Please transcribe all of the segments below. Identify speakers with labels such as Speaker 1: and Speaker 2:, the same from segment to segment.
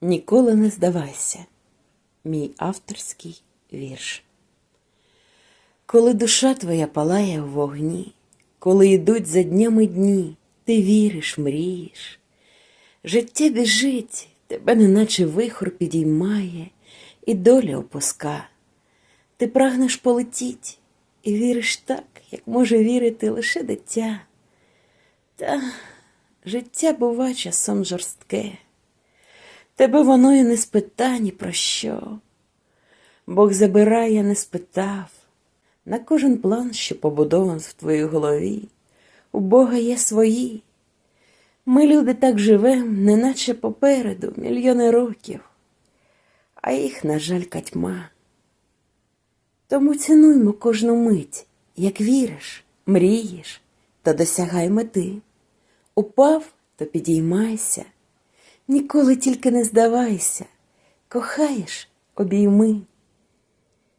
Speaker 1: Ніколи не здавайся. Мій авторський вірш. Коли душа твоя палає в вогні, коли йдуть за днями дні, ти віриш, мрієш. Життя біжить, тебе неначе вихор підіймає і доля опуска. Ти прагнеш полетіть і віриш так, як може вірити лише дитя. Та життя бува часом жорстке. Тебе воно і не спита ні про що. Бог забирає, не спитав. На кожен план, що побудований в твоїй голові, у Бога є свої. Ми, люди, так живем, неначе попереду мільйони років, а їх, на жаль, катьма. Тому цінуймо кожну мить, як віриш, мрієш, то досягай мети. Упав, то підіймайся, ніколи тільки не здавайся, кохаєш, обійми.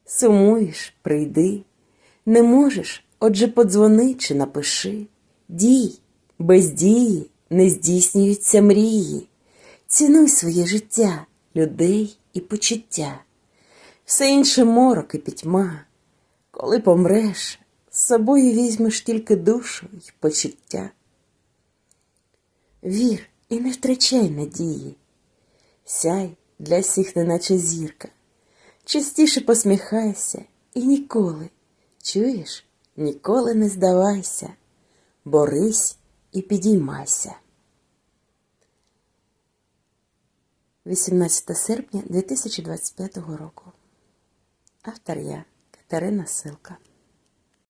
Speaker 1: Сумуєш, прийди, не можеш, отже подзвони чи напиши. Дій, без дії не здійснюються мрії. Цінуй своє життя, людей і почуття. Все інше морок і пітьма. Коли помреш, з собою візьмеш тільки душу й почуття. Вір і не втрачай надії. Сяй для всіх, неначе зірка. Частіше посміхайся і ніколи, чуєш, ніколи не здавайся, борись і підіймайся. 18 серпня 2025 року. Автор я Катерина Силка.